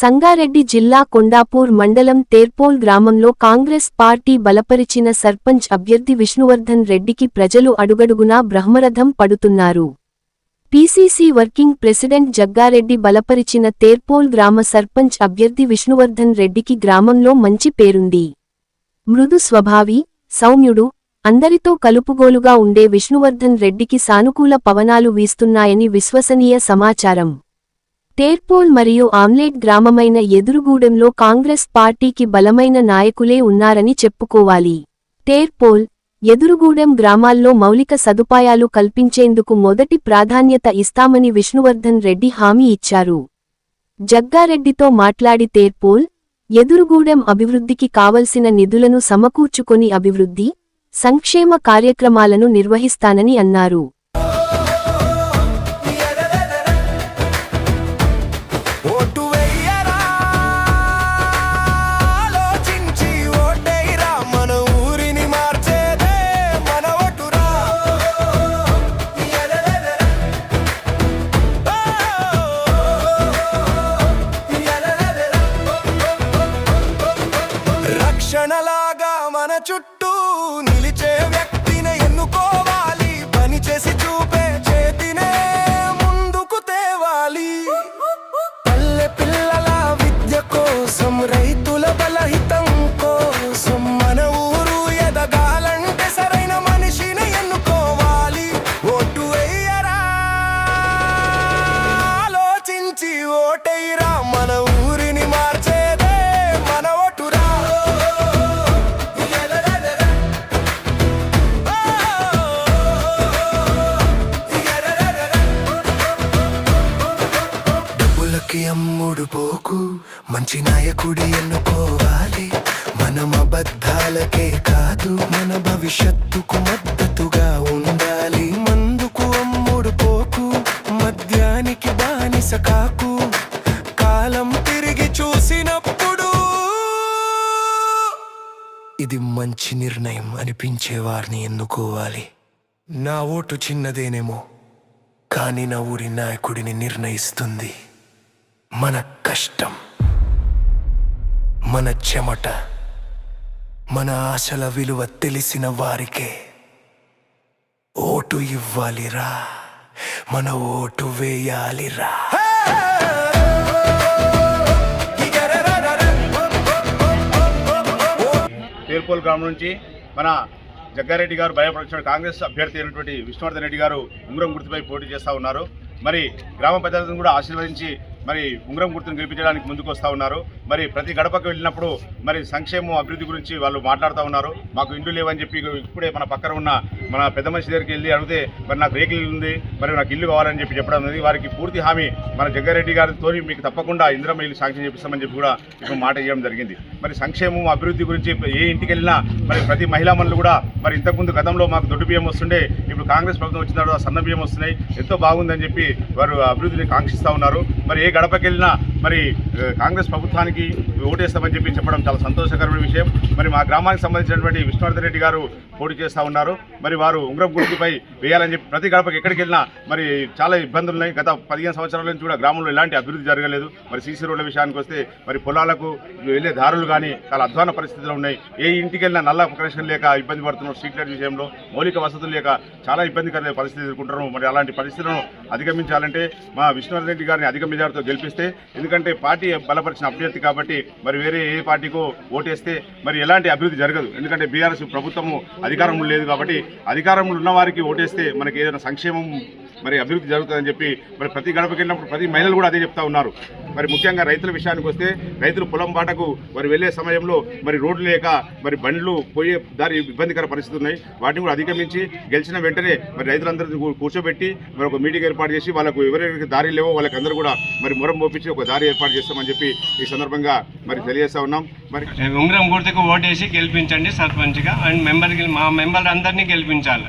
సంగారెడ్డి జిల్లా కొండాపూర్ మండలం తేర్పోల్ గ్రామంలో కాంగ్రెస్ పార్టీ బలపరిచిన సర్పంచ్ అభ్యర్థి విష్ణువర్ధన్ రెడ్డికి ప్రజలు అడుగడుగునా బ్రహ్మరథం పడుతున్నారు. పీసీసీ వర్కింగ్ ప్రెసిడెంట్ జగ్గారెడ్డి బలపరిచిన తేర్పోల్ గ్రామ సర్పంచ్ అభ్యర్థి విష్ణువర్ధన్ రెడ్డికి గ్రామంలో మంచి పేరుంది. మృదు స్వభావి సౌమ్యుడు అందరితో కలుపుగోలుగా ఉండే విష్ణువర్ధన్ రెడ్డికి సానుకూల పవనాలు వీస్తున్నాయని విశ్వసనీయ సమాచారం. తేర్పోల్ మరియు ఆమ్లేట్ గ్రామమైన ఎదురుగూడెంలో కాంగ్రెస్ పార్టీకి బలమైన నాయకులే ఉన్నారని చెప్పుకోవాలి. తేర్పోల్ ఎదురుగూడెం గ్రామాల్లో మౌలిక సదుపాయాలు కల్పించేందుకు మొదటి ప్రాధాన్యత ఇస్తామని విష్ణువర్ధన్ రెడ్డి హామీ ఇచ్చారు. జగ్గారెడ్డితో మాట్లాడి తేర్పోల్ ఎదురుగూడెం అభివృద్ధికి కావలసిన నిధులను సమకూర్చుకొని అభివృద్ధి సంక్షేమ కార్యక్రమాలను నిర్వహిస్తానని అన్నారు. రక్షణలాగా మన చుట్టూ నిలిచే వ్యక్తి. మంచి నాయకుడి ఎన్నుకోవాలి. మనం అబద్ధాలకే కాదు మన భవిష్యత్తుకు మద్దతుగా ఉండాలి. మందుకు అమ్ముడు పోకు మద్యానికి బానిస కాకు. కాలం తిరిగి చూసినప్పుడు ఇది మంచి నిర్ణయం అనిపించే వారిని ఎన్నుకోవాలి. నా ఓటు చిన్నదేనేమో కానీ నా ఊరి నాయకుడిని నిర్ణయిస్తుంది మన కష్టం. మన చెమట మన ఆశల విలువ తెలిసిన వారికే ఓటు ఇవ్వాలిరా. మన ఓటు వేయాలిరా. తేర్పోల్ గ్రామం నుంచి మన జగ్గారెడ్డి గారు భయపడుతున్న కాంగ్రెస్ అభ్యర్థి అయినటువంటి విష్ణువర్ధన్ రెడ్డి గారు ఉంగరం గుర్తుపై పోటీ చేస్తూ ఉన్నారు. మరి గ్రామ పెద్దలను కూడా ఆశీర్వదించి మరి ఉంగరం గుర్తును గెలిపించడానికి ముందుకు వస్తూ ఉన్నారు. మరి ప్రతి గడపకు వెళ్ళినప్పుడు మరి సంక్షేమం అభివృద్ధి గురించి వాళ్ళు మాట్లాడుతూ ఉన్నారు. మాకు ఇండ్లు లేవని చెప్పి ఇప్పుడే మన పక్కన ఉన్న మన పెద్ద మనిషి దగ్గరికి వెళ్ళి అడిగితే మరి నాకు రేకులు ఉంది మరి నాకు ఇల్లు కావాలని చెప్పి చెప్పడం అనేది వారికి పూర్తి హామీ మన జగ్గారెడ్డి గారితో మీకు తప్పకుండా ఇందిరమ్మ ఇల్లు శాంక్షన్ చేపిస్తామని చెప్పి కూడా ఇప్పుడు మాట ఇవ్వడం జరిగింది. మరి సంక్షేమం అభివృద్ధి గురించి ఏ ఇంటికి వెళ్ళినా మరి ప్రతి మహిళా మనులు కూడా మరి ఇంతకుముందు గతంలో మాకు దొడ్డు బియ్యం వస్తుండే కాంగ్రెస్ ప్రభుత్వం వచ్చిన తర్వాత సన్న బియ్యం వస్తున్నాయి ఎంతో బాగుందని చెప్పి వారు అభివృద్ధిని కాంక్షిస్తూ ఉన్నారు. మరి ఏ గడపకెళ్ళినా మరి కాంగ్రెస్ ప్రభుత్వానికి ఓటేస్తామని చెప్పి చెప్పడం చాలా సంతోషకరమైన విషయం. మరి మా గ్రామానికి సంబంధించినటువంటి విష్ణువర్ధన్ రెడ్డి గారు పోటీ చేస్తూ ఉన్నారు. మరి వారు ఉంగరం గుర్తుపై వేయాలని చెప్పి ప్రతి గడపకి ఎక్కడికి వెళ్ళినా మరి చాలా ఇబ్బందులు ఉన్నాయి. గత పదిహేను సంవత్సరాల నుంచి కూడా గ్రామంలో ఎలాంటి అభివృద్ధి జరగలేదు. మరి సీసీ రోడ్ల విషయానికి వస్తే మరి పొలాలకు వెళ్ళే దారులు కానీ చాలా అధ్వాన పరిస్థితులు ఉన్నాయి. ఏ ఇంటికి వెళ్ళినా నల్ల కనెక్షన్ లేక ఇబ్బంది పడుతున్నారు స్ట్రీట్ లైట్ విషయంలో మౌలిక వసతులు లేక చాలా ఇబ్బందికరమైన పరిస్థితి ఎదుర్కొంటున్నారు. మరి అలాంటి పరిస్థితులను అధిగమించాలంటే మా విష్ణువర్ధన్ రెడ్డి గారిని అధిక మెజార్టీతో గెలిపిస్తే ఎందుకంటే పార్టీ బలపరిచిన అభ్యర్థి కాబట్టి మరి వేరే ఏ పార్టీకో ఓటేస్తే మరి ఎలాంటి అభివృద్ధి జరగదు. ఎందుకంటే బీఆర్ఎస్ ప్రభుత్వము అధికారంలో లేదు కాబట్టి అధికారంలో ఉన్న వారికి ఓటేస్తే మనకి ఏదైనా సంక్షేమం మరి అభివృద్ధి జరుగుతుందని చెప్పి మరి ప్రతి గడపకి వెళ్ళినప్పుడు ప్రతి మహిళలు కూడా అదే చెప్తా ఉన్నారు. మరి ముఖ్యంగా రైతుల విషయానికి వస్తే రైతులు పొలం బాటకు మరి వెళ్ళే సమయంలో మరి రోడ్లు లేక మరి బండ్లు పోయే దారి ఇబ్బందికర పరిస్థితులు ఉన్నాయి. వాటిని కూడా అధిగమించి గెలిచిన వెంటనే మరి రైతులందరినీ కూర్చోబెట్టి మరి ఒక మీటింగ్ ఏర్పాటు చేసి వాళ్ళకు ఎవరెవరికి దారి లేవో వాళ్ళకందరూ కూడా మరి మొరం మోపించి ఒక దారి ఏర్పాటు చేస్తామని చెప్పి ఈ సందర్భంగా మరి తెలియజేస్తా ఉన్నాం. మరి ఉంగరం గుర్తుకు ఓటేసి గెలిపించండి సర్పంచ్గా. అండ్ మెంబర్కి మా మెంబర్ అందరినీ గెలిపించాలి.